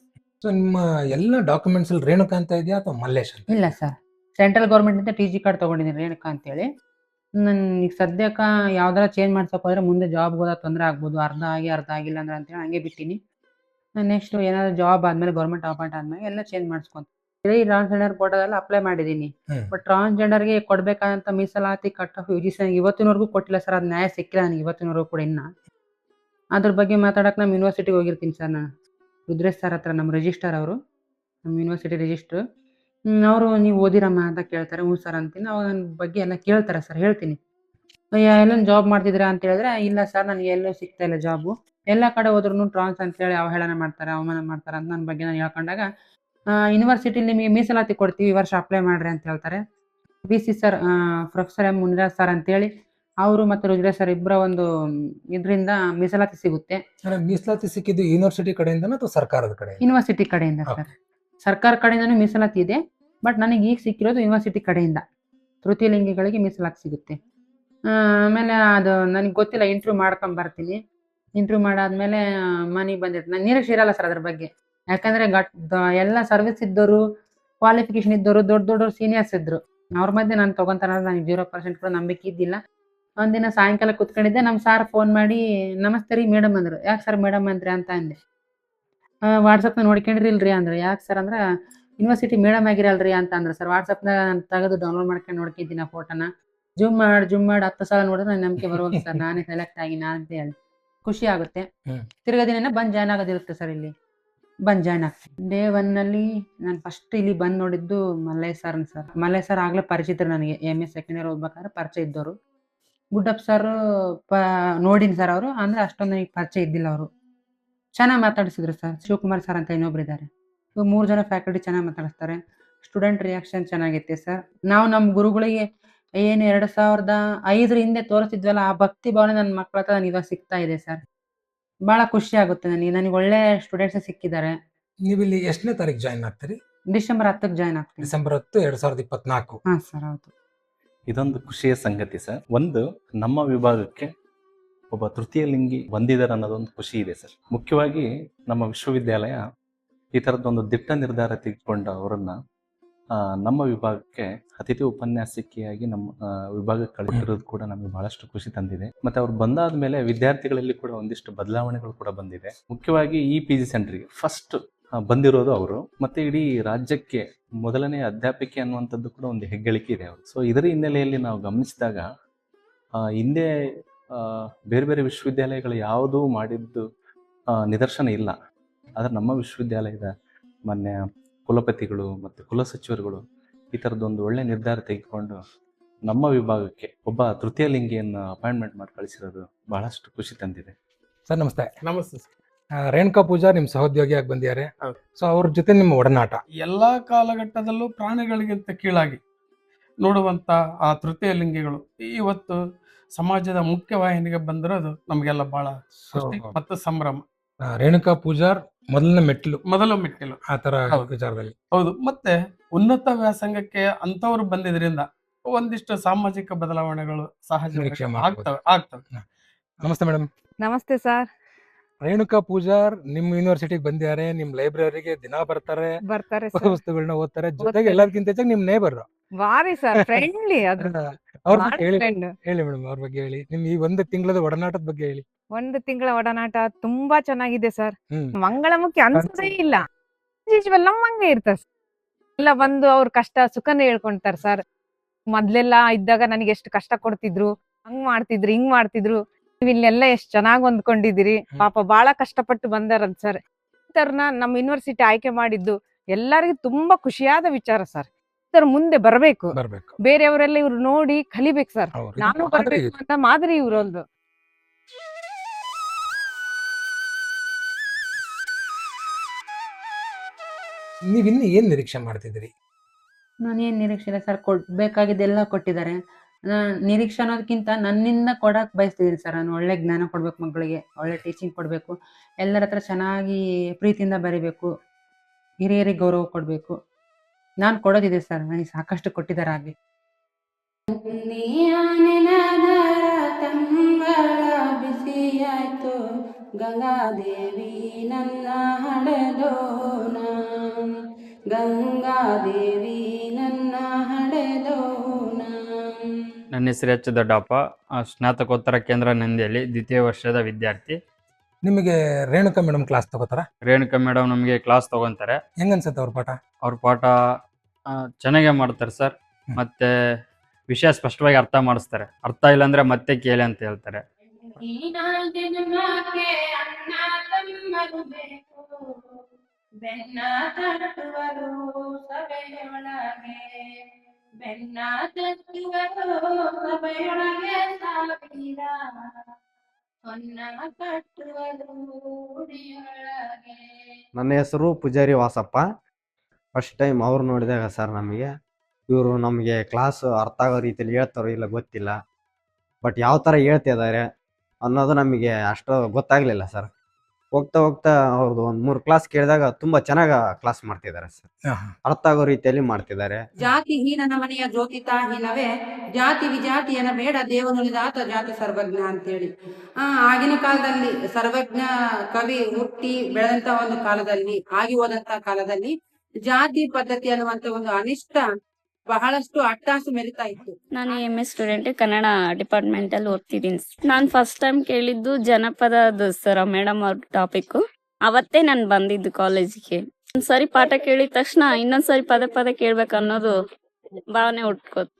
ಸೊ ನಿಮ್ಮ ಎಲ್ಲ ಡಾಕ್ಯುಮೆಂಟ್ಸ್ ಅಲ್ಲಿ ರೇಣುಕಾ ಅಂತ ಇದೆಯಾ ಅಥವಾ ಮಲ್ಲೇಶ್ ಅಂತ ಇಲ್ಲ ಸರ್ ಸೆಂಟ್ರಲ್ ಗೌರ್ಮೆಂಟಿಂದ ಟಿ ಜಿ ಕಾರ್ಡ್ ತಗೊಂಡಿದ್ದೀನಿ ರೇಣುಕಾ ಅಂತೇಳಿ. ನಾನು ಈಗ ಸದ್ಯಕ್ಕ ಯಾವ್ದಾರ ಚೇಂಜ್ ಮಾಡ್ಸೋಕೆ ಹೋದ್ರೆ ಮುಂದೆ ಜಾಬ್ ಹೋದಾಗ ತೊಂದರೆ ಆಗ್ಬೋದು. ಅರ್ಧ ಆಗಿ ಅರ್ಧ ಆಗಿಲ್ಲ ಅಂದ್ರೆ ಅಂತೇಳಿ ಹಂಗೆ ಬಿಟ್ಟಿನಿ. ನೆಕ್ಸ್ಟ್ ಏನಾದ್ರು ಜಾಬ್ ಆದ್ಮೇಲೆ ಗೌರ್ಮೆಂಟ್ ಅಪಾಯಿಂಟ್ ಆದ್ಮೇಲೆ ಎಲ್ಲ ಚೇಂಜ್ ಮಾಡಿಸ್ಕೊಂತ. ಈ ಟ್ರಾನ್ಸ್ಜೆಂಡರ್ ಕೋಟಾದೆಲ್ಲ ಅಪ್ಲೈ ಮಾಡಿದ್ದೀನಿ ಟ್ರಾನ್ಸ್ ಬಟ್ ಟ್ರಾನ್ಸ್ಜೆಂಡರ್ಗೆ ಕೊಡ್ಬೇಕಾದಂತ ಮೀಸಲಾತಿ cut off U G C ನನಗೆ ಇವತ್ತಿನವರೆಗೂ ಕೊಟ್ಟಿಲ್ಲ ಸರ್ ಅದು ನ್ಯಾಯ ಸಿಕ್ಕಿಲ್ಲ ನನಗೆ ಇವತ್ತಿನವರೆಗೂ ಕೂಡ ಇನ್ನ. ಅದ್ರ ಬಗ್ಗೆ ಮಾತಾಡಕ್ಕೆ ನಮ್ಮ ಯೂನಿವರ್ಸಿಟಿಗೆ ಹೋಗಿರ್ತೀನಿ ಸರ್ ನಾನು. ರುದ್ರೇಶ್ ಸರ್ ಹತ್ರ ನಮ್ಮ ರಿಜಿಸ್ಟರ್ ಅವರು. ನಮ್ಮ ಯೂನಿವರ್ಸಿಟಿ ರಿಜಿಸ್ಟ್ರು ಅವರು ನೀವು ಓದಿರಮ್ಮ ಅಂತ ಕೇಳ್ತಾರೆ ಹ್ಞೂ ಸರ್ ಅಂತೀನಿ. ಅವಾಗ ನನ್ನ ಬಗ್ಗೆ ಎಲ್ಲ ಕೇಳ್ತಾರೆ ಸರ್ ಹೇಳ್ತೀನಿ. ಎಲ್ಲ ಜಾಬ್ ಮಾಡ್ತಿದ್ದೀರಾ ಅಂತ ಹೇಳಿದ್ರೆ ಇಲ್ಲ ಸರ್ ನನಗೆ ಎಲ್ಲೂ ಸಿಗ್ತಾ ಇಲ್ಲ ಜಾಬು ಎಲ್ಲ ಕಡೆ ಹೋದ್ರೂ ಟ್ರಾನ್ಸ್ ಅಂತ ಹೇಳಿ ಅವಹೇಳನ ಮಾಡ್ತಾರೆ ಅವಮಾನ ಮಾಡ್ತಾರೆ ಅಂತ ನನ್ನ ಬಗ್ಗೆ ನಾನು ಹೇಳ್ಕೊಂಡಾಗ ಯೂನಿವರ್ಸಿಟಿಲಿ ನಿಮಗೆ ಮೀಸಲಾತಿ ಕೊಡ್ತೀವಿ ಈ ವರ್ಷ ಅಪ್ಲೈ ಮಾಡ್ರಿ ಅಂತ ಹೇಳ್ತಾರೆ. B C sir professor M Muniraj sir ಅಂತೇಳಿ ಅವರು ಮತ್ತು ರುದ್ರೇಶ್ ಸರ್ ಇಬ್ಬರ ಒಂದು ಇದರಿಂದ ಮೀಸಲಾತಿ ಸಿಗುತ್ತೆ. ಮೀಸಲಾತಿ ಸಿಕ್ಕಿದ್ದು ಯೂನಿವರ್ಸಿಟಿ ಕಡೆಯಿಂದ ಅಥವಾ ಸರ್ಕಾರದ ಕಡೆ ಯೂನಿವರ್ಸಿಟಿ ಕಡೆಯಿಂದ. ಸರ್ ಸರ್ಕಾರ ಕಡೆಯಿಂದನೂ ಮೀಸಲಾತಿ ಇದೆ. ಬಟ್ ನನಗೆ ಈಗ ಸಿಕ್ಕಿರೋದು ಯೂನಿವರ್ಸಿಟಿ ಕಡೆಯಿಂದ. ತೃತೀಯ ಲಿಂಗಿಗಳಿಗೆ ಮೀಸಲಾತಿ ಸಿಗುತ್ತೆ. ಆಮೇಲೆ ಅದು ನನಗೆ ಗೊತ್ತಿಲ್ಲ ಇಂಟ್ರ್ಯೂ ಮಾಡ್ಕೊಂಡ್ ಬರ್ತೀನಿ. ಇಂಟ್ರ್ಯೂ ಮಾಡಾದ್ಮೇಲೆ ಮನೆಗೆ ಬಂದಿರ್ತೀನಿ. ನಾನು ನಿರೀಕ್ಷೆ ಇರಲ್ಲ ಸರ್ ಅದ್ರ ಬಗ್ಗೆ. ಯಾಕಂದ್ರೆ ಗಟ್ ಎಲ್ಲ ಸರ್ವಿಸ್ ಇದ್ದವರು ಕ್ವಾಲಿಫಿಕೇಶನ್ ಇದ್ದವರು ದೊಡ್ಡ ದೊಡ್ಡವ್ರು ಸೀನಿಯರ್ಸ್ ಇದ್ರು. ಅವ್ರ ಮಧ್ಯೆ ನಾನು ತಗೊಂತಾರ ನನಗೆ ಜೀರೋ ಪರ್ಸೆಂಟ್ ಕೂಡ ನಂಬಿಕೆ ಇದ್ದಿಲ್ಲ. ಒಂದಿನ ಸಾಯಂಕಾಲ ಕುತ್ಕೊಂಡಿದ್ದೆ ನಮ್ಮ ಸಾರ್ ಫೋನ್ ಮಾಡಿ, ನಮಸ್ತೆ ರೀ ಮೇಡಮ್ ಅಂದ್ರು. ಯಾಕೆ ಸರ್ ಮೇಡಮ್ ಅಂದ್ರಿ? ಅಂತ ಅಂದೆ. ವಾಟ್ಸಪ್ನ ನೋಡ್ಕೊಂಡ್ರಿ ಇಲ್ರಿ ಅಂದ್ರೆ. ಯಾಕೆ ಸರ್ ಅಂದ್ರೆ ಯೂನಿವರ್ಸಿಟಿ ಮೇಡಮ್ ಆಗಿರಲ್ರಿ ಅಂತ ಅಂದ್ರೆ ಸರ್ ವಾಟ್ಸಪ್ನಾಗ ನಾನು ತೆಗೆದು ಡೌನ್ಲೋಡ್ ಮಾಡ್ಕೊಂಡು ನೋಡ್ಕಿದ್ದೀನಿ ಆ ಫೋಟೋನ ಜೂಮ್ ಮಾಡಿ ಜೂಮ್ ಮಾಡಿ ಹತ್ತು ಸಲ ನೋಡಿದ್ರೆ ನನ್ನ ನಂಬಿಕೆ ಬರೋಲ್ಲ ಸರ್ ನಾನೇ ಸೆಲೆಕ್ಟ್ ಆಗಿನ ಅಂತ ಹೇಳಿ. ಖುಷಿ ಆಗುತ್ತೆ. ತಿರ್ಗಾ ದಿನ ಬಂದು ಜಾಯ್ನ್ ಆಗೋದಿರುತ್ತೆ ಸರ್ ಇಲ್ಲಿ. ಬಂದು ಜಾಯ್ನ್ ಆಗ್ತೀನಿ. ಡೇ ಒನ್ನಲ್ಲಿ ನಾನು ಫಸ್ಟ್ ಇಲ್ಲಿ ಬಂದು ನೋಡಿದ್ದು Mallayya sir sir Mallayya sir ಆಗಲೇ ಪರಿಚಿತರು ನನಗೆ. ಎಂ ಎಸ್ ಸೆಕೆಂಡ್ ಇಯರ್ ಓದ್ಬೇಕಾದ್ರೆ ಪರಿಚಯ ಇದ್ದವರು ಗುಡ್ಡಪ್ಪ ಸರ್ ಪ ನೋಡಿನಿ ಸರ್ ಅವರು. ಅಂದ್ರೆ ಅಷ್ಟೊಂದು ನನಗೆ ಪರಿಚಯ ಇದ್ದಿಲ್ಲ ಅವರು. ಚೆನ್ನಾಗಿ ಮಾತಾಡಿಸಿದ್ರು ಸರ್ ಶಿವಕುಮಾರ್ ಸರ್ ಅಂತ ಇನ್ನೊಬ್ರು ಇದ್ದಾರೆ ಮೂರು ಜನ ಫ್ಯಾಕಲ್ಟಿ ಚೆನ್ನಾಗಿ ಮಾತಾಡಿಸ್ತಾರೆ. ಸ್ಟೂಡೆಂಟ್ ರಿಯಾಕ್ಷನ್ ಚೆನ್ನಾಗೈತೆ ಸರ್. ನಾವು ನಮ್ಮ ಗುರುಗಳಿಗೆ ಏನು ಎರಡು ಸಾವಿರದ ಐದರ ಹಿಂದೆ ತೋರಿಸ್ತಿದ್ವಲ್ಲ ಆ ಭಕ್ತಿ ಭಾವನೆ ನನ್ನ ಮಕ್ಕಳ ಹತ್ರ ನನಗೆ ಇವಾಗ ಸಿಗ್ತಾ ಇದೆ ಸರ್. ಭಾಳ ಖುಷಿ ಆಗುತ್ತೆ ನನಗೆ. ನನಗೆ ಒಳ್ಳೆ ಸ್ಟೂಡೆಂಟ್ಸ್ ಸಿಕ್ಕಿದ್ದಾರೆ. ನೀವು ಇಲ್ಲಿ ಎಷ್ಟನೇ ತಾರೀಕು ಜಾಯಿನ್ ಆಗ್ತೀರಿ? ಡಿಸೆಂಬರ್ ಹತ್ತಕ್ಕೆ ಜಾಯ್ನ್ ಆಗ್ತೀನಿ. ಡಿಸೆಂಬರ್ ಹತ್ತು ಎರಡ್ ಸಾವಿರದ ಇಪ್ಪತ್ನಾಲ್ಕು. ಹಾಂ ಸರ್ ಹೌದು. ಇದೊಂದು ಖುಷಿಯ ಸಂಗತಿ ಸರ್. ಒಂದು ನಮ್ಮ ವಿಭಾಗಕ್ಕೆ ಒಬ್ಬ ತೃತೀಯ ಲಿಂಗಿ ಬಂದಿದ್ದಾರೆ ಅನ್ನೋದೊಂದು ಖುಷಿ ಇದೆ ಸರ್. ಮುಖ್ಯವಾಗಿ ನಮ್ಮ ವಿಶ್ವವಿದ್ಯಾಲಯ ಈ ಥರದ್ದೊಂದು ದಿಟ್ಟ ನಿರ್ಧಾರ ತೆಗೆದುಕೊಂಡ ಅವರನ್ನು ನಮ್ಮ ವಿಭಾಗಕ್ಕೆ ಅತಿಥಿ ಉಪನ್ಯಾಸಕಿಯಾಗಿ ನಮ್ಮ ವಿಭಾಗಕ್ಕೆ ಕಳಿಸಿರೋದು ಕೂಡ ನಮಗೆ ಬಹಳಷ್ಟು ಖುಷಿ ತಂದಿದೆ. ಮತ್ತೆ ಅವ್ರು ಬಂದಾದ ಮೇಲೆ ವಿದ್ಯಾರ್ಥಿಗಳಲ್ಲಿ ಕೂಡ ಒಂದಿಷ್ಟು ಬದಲಾವಣೆಗಳು ಕೂಡ ಬಂದಿದೆ. ಮುಖ್ಯವಾಗಿ ಈ ಪಿ ಜಿ ಸೆಂಟ್ರಿಗೆ ಫಸ್ಟ್ ಬಂದಿರೋದು ಅವರು. ಮತ್ತೆ ಇಡೀ ರಾಜ್ಯಕ್ಕೆ ಮೊದಲನೇ ಅಧ್ಯಾಪಕಿ ಅನ್ನುವಂಥದ್ದು ಕೂಡ ಒಂದು ಹೆಗ್ಗಳಿಕೆ ಇದೆ ಅವರು ಸೊ ಇದರ ಹಿನ್ನೆಲೆಯಲ್ಲಿ ನಾವು ಗಮನಿಸಿದಾಗ ಹಿಂದೆ ಬೇರೆ ಬೇರೆ ವಿಶ್ವವಿದ್ಯಾಲಯಗಳು ಯಾವುದೂ ಮಾಡಿದ್ದು ನಿದರ್ಶನ ಇಲ್ಲ. ಆದರೆ ನಮ್ಮ ವಿಶ್ವವಿದ್ಯಾಲಯದ ಮೊನ್ನೆ ಕುಲಪತಿಗಳು ಮತ್ತು ಕುಲಸಚಿವರುಗಳು ಈ ಥರದ್ದೊಂದು ಒಳ್ಳೆ ನಿರ್ಧಾರ ತೆಗೆದುಕೊಂಡು ನಮ್ಮ ವಿಭಾಗಕ್ಕೆ ಒಬ್ಬ ತೃತೀಯ ಲಿಂಗಿಯನ್ನು ಅಪಾಯಿಂಟ್ಮೆಂಟ್ ಮಾಡಿ ಕಳಿಸಿರೋದು ಬಹಳಷ್ಟು ಖುಷಿ ತಂದಿದೆ. ಸರ್ ನಮಸ್ತೆ. ನಮಸ್ತೆ ರೇಣುಕಾ ಪೂಜಾ ನಿಮ್ಮ ಸಹೋದ್ಯೋಗಿಯಾಗಿ ಬಂದಿದ್ದಾರೆ. ಸೊ ಅವ್ರ ಜೊತೆ ನಿಮ್ಮ ಒಡನಾಟ? ಎಲ್ಲಾ ಕಾಲಘಟ್ಟದಲ್ಲೂ ಪ್ರಾಣಿಗಳಿಗಿಂತ ಕೀಳಾಗಿ ನೋಡುವಂತ ಆ ತೃತೀಯ ಲಿಂಗಿಗಳು ಇವತ್ತು ಸಮಾಜದ ಮುಖ್ಯವಾಹಿನಿಗೆ ಬಂದಿರೋದು ನಮಗೆಲ್ಲ ಬಹಳ ಮತ್ತು ಸಂಭ್ರಮ. ರೇಣುಕಾ ಪೂಜಾರ್ ಮೊದಲನೇ ಮೆಟ್ಟಿಲು. ಮೊದಲ ಮೆಟ್ಟಿಲು. ಆ ತರ ಹೌದು. ವಿಚಾರದಲ್ಲಿ. ಹೌದು. ಮತ್ತೆ ಉನ್ನತ ವ್ಯಾಸಂಗಕ್ಕೆ ಅಂತವ್ರು ಬಂದಿದ್ರಿಂದ ಒಂದಿಷ್ಟು ಸಾಮಾಜಿಕ ಬದಲಾವಣೆಗಳು ಸಹಜ ನಿರೀಕ್ಷೆ ಮಾಡ್ಬೋದು. ಆಗ್ತವೆ ಆಗ್ತವೆ. ನಮಸ್ತೆ ಮೇಡಮ್ ನಮಸ್ತೆ ಸರ್. ರೇಣುಕಾ ಪೂಜಾರ್ ನಿಮ್ ಯೂನಿವರ್ಸಿಟಿಗೆ ಬಂದಿದ್ದಾರೆ ನಿಮ್ ಲೈಬ್ರರಿಗೆ ದಿನ ಬರ್ತಾರೆ ಬರ್ತಾರೆ ಸರ್. ವಸ್ತುಗಳನ್ನ ಓದ್ತಾರೆ ಜೊತೆಗೆ ಓದ್ತಾರೆ. ಎಲ್ಲದಕ್ಕಿಂತ ಹೆಚ್ಚಾಗಿ ನಿಮ್ ನೇಬರ್ ಬಾರಿ ಸರ್ ಫ್ರೆಂಡ್ಲಿ ಅದು. ಅವ್ರ ಬಗ್ಗೆ ಹೇಳಿ. ಹೇಳಿ ಮೇಡಮ್ ಅವ್ರ ಬಗ್ಗೆ ಹೇಳಿ. ನಿಮ್ ಈ ಒಂದು ತಿಂಗಳದ ಒಡನಾಟದ ಬಗ್ಗೆ ಹೇಳಿ. ಒಂದು ತಿಂಗಳ ಒಡನಾಟ ತುಂಬಾ ಚೆನ್ನಾಗಿದೆ ಸರ್ ಹ್ಮ್. ಮಂಗಳಮುಖಿ ಅನ್ಸೋದೇ ಇಲ್ಲ. ಯೂಶುವಲ್ ನಮ್ಮಂಗೆ ಇರ್ತಾರೆ sir. ಎಲ್ಲ ಬಂದು ಅವ್ರ ಕಷ್ಟ ಸುಖನ ಹೇಳ್ಕೊಂತಾರ ಸರ್ ಮೊದ್ಲೆಲ್ಲ ಇದ್ದಾಗ ನನಗೆ ಎಷ್ಟು ಕಷ್ಟ ಕೊಡ್ತಿದ್ರು ಹಂಗ್ ಮಾಡ್ತಿದ್ರು ಹಿಂಗ್ ಮಾಡ್ತಿದ್ರು. ನೀವ್ ಇಲ್ಲೆಲ್ಲ ಎಷ್ಟ್ ಚೆನ್ನಾಗ್ ಹೊಂದ್ಕೊಂಡಿದಿರಿ ಪಾಪ ಬಹಳ ಕಷ್ಟಪಟ್ಟು ಬಂದಾರಂತ ಸರ್ ಇಂಥವ್ರನ್ನ ನಮ್ಮ ಯೂನಿವರ್ಸಿಟಿ ಆಯ್ಕೆ ಮಾಡಿದ್ದು ಎಲ್ಲರಿಗೂ ತುಂಬಾ ಖುಷಿಯಾದ ವಿಚಾರ ಸರ್ ಸರ್ ಮುಂದೆ ಬರಬೇಕು. ಬರ್ಬೇಕು. ಬೇರೆಯವರೆಲ್ಲ ಇವ್ರು ನೋಡಿ ಕಲಿಬೇಕು ಸರ್. ನಾನು ಇದು ಮಾದರಿ. ಬರ್ಬೇಕು ಅಂತ ಮಾದರಿ ಇವ್ರೊಂದು ನೀವ್ ಇನ್ನು ಏನ್ ನಿರೀಕ್ಷೆ ಮಾಡ್ತಿದ್ದೀರಿ? ನಾನೇನ್ ನಿರೀಕ್ಷೆ ಇಲ್ಲ ಸರ್. ಕೊಡ್ಬೇಕಾಗಿದ್ದೆಲ್ಲ ಕೊಟ್ಟಿದ್ದಾರೆ. ನಾನ್ ನಿರೀಕ್ಷೆ ಅನ್ನೋದಕ್ಕಿಂತ ನನ್ನಿಂದ ಕೊಡಕ್ ಬಯಸ್ತಿದ್ದೀನಿ ಸರ್. ನಾನು ಒಳ್ಳೆ ಜ್ಞಾನ ಕೊಡ್ಬೇಕು ಮಕ್ಕಳಿಗೆ. ಒಳ್ಳೆ ಟೀಚಿಂಗ್ ಕೊಡ್ಬೇಕು. ಎಲ್ಲರ ಹತ್ರ ಚೆನ್ನಾಗಿ ಪ್ರೀತಿಯಿಂದ ಬರಿಬೇಕು. ಹಿರಿಯರಿಗೆ ಗೌರವ ಕೊಡಬೇಕು. ನಾನು ಕೊಡೋದಿದೆ ಸರ್ ನನಗೆ ಸಾಕಷ್ಟು ಕೊಟ್ಟಿದ್ದಾರೆ ಆಗಲಿ ಬಿಸಿಯಾಯ್ತು ಗಂಗಾದೇವಿ ನನ್ನ ಹಡೆದೋನ ಗಂಗಾದೇವಿ ನನ್ನ ಹಡೆದೋನ ನನ್ನ ಹೆಸರು ಎಚ್ ದೊಡ್ಡಪ್ಪ ಆ, ಸ್ನಾತಕೋತ್ತರ ಕೇಂದ್ರ ನಂದಿಯಲ್ಲಿ ದ್ವಿತೀಯ ವರ್ಷದ ವಿದ್ಯಾರ್ಥಿ. ನಿಮಗೆ ರೇಣುಕಾ ಮೇಡಮ್ ಕ್ಲಾಸ್ ತಗೋತಾರ? ರೇಣುಕಾ ಮೇಡಮ್ ನಮಗೆ ಕ್ಲಾಸ್ ತಗೋತಾರೆ. ಹೆಂಗ್ ಅನ್ಸುತ್ತೆ ಅವ್ರ ಪಾಠ? ಅವ್ರ ಪಾಠ ಆ, ಚೆನ್ನಾಗೇ ಮಾಡ್ತಾರೆ ಸರ್. ಮತ್ತೆ ವಿಷಯ ಸ್ಪಷ್ಟವಾಗಿ ಅರ್ಥ ಮಾಡಿಸ್ತಾರೆ. ಅರ್ಥ ಇಲ್ಲ ಅಂದ್ರೆ ಮತ್ತೆ ಕೇಳಿ ಅಂತ ಹೇಳ್ತಾರೆ. ಈನ ಜನ್ಮಕ್ಕೆ ಅಣ್ಣ ತಮ್ಮರು ಬೇಕು ಬೆನ್ನ ತಟ್ಟುವರು ಸಭೆಯೊಳಗೆ ಬೆನ್ನ ತಟ್ಟುವರು ಸಭೆಯೊಳಗೆ ಸಾವಿರ. ಹೊನ್ನ ಕಟ್ಟುವರು ಉಡಿಯೊಳಗೆ ನನ್ನ ಹೆಸರು ಪೂಜಾರಿ ವಾಸಪ್ಪ. ಫಸ್ಟ್ ಟೈಮ್ ಅವ್ರು ನೋಡಿದಾಗ ಸರ್ ನಮಗೆ. ಇವರು ನಮಗೆ ಕ್ಲಾಸ್ ಅರ್ಥ ಆಗೋ ರೀತಿಯಲ್ಲಿ ಹೇಳ್ತಾರೋ ಇಲ್ಲ ಗೊತ್ತಿಲ್ಲ. ಬಟ್ ಯಾವ ಥರ ಹೇಳ್ತಿದ್ದಾರೆ ಅನ್ನೋದು ನಮಗೆ ಅಷ್ಟು ಗೊತ್ತಾಗಲಿಲ್ಲ ಸರ್ ಹೋಗ್ತಾ ಹೋಗ್ತಾ ಅವ್ರದ್ದು ಒಂದ್ ಮೂರು ಕ್ಲಾಸ್ ಕೇಳಿದಾಗ ತುಂಬಾ ಚೆನ್ನಾಗಿ ಕ್ಲಾಸ್ ಮಾಡ್ತಿದ್ದಾರೆ ಸರ್ ಅರ್ಥ ಆಗೋ ರೀತಿಯಲ್ಲಿ ಮಾಡ್ತಿದ್ದಾರೆ. ಜಾತಿ ಹೀನನ ಮನೆಯ ಜ್ಯೋತಿತಾ ಹೀನವೇ ಜಾತಿ ವಿಜಾತಿಯನ ಬೇಡ ದೇವನುಳಿದಾತ ಜಾತಿ ಸರ್ವಜ್ಞ ಅಂತೇಳಿ. ಆ ಆಗಿನ ಕಾಲದಲ್ಲಿ ಸರ್ವಜ್ಞ ಕವಿ ಹುಟ್ಟಿ ಬೆಳೆದಂತ ಒಂದು ಕಾಲದಲ್ಲಿ ಆಗಿ ಹೋದಂತ ಕಾಲದಲ್ಲಿ ಜಾತಿ ಪದ್ಧತಿ ಅನ್ನುವಂತ ಒಂದು ಅನಿಷ್ಟ ಬಹಳಷ್ಟು ಅಟ್ಟಾಸು ಮೆರಿತಾ ಇತ್ತು. ನಾನು M S student Kannada department ಅಲ್ಲಿ ಓದ್ತಿದ್ದೀನಿ. ನಾನು ಫಸ್ಟ್ ಟೈಮ್ ಕೇಳಿದ್ದು ಜನಪದ ಸರ್ ಮೇಡಮ್ ಅವ್ರ ಟಾಪಿಕ್ ಅವತ್ತೇ ನಾನು ಬಂದಿದ್ದು ಕಾಲೇಜಿಗೆ ಒಂದ್ಸರಿ ಪಾಠ ಕೇಳಿದ ತಕ್ಷಣ ಇನ್ನೊಂದ್ಸರಿ ಪದ ಪದ ಕೇಳ್ಬೇಕು ಅನ್ನೋದು ಭಾವನೆ ಹುಟ್ಕೋತ್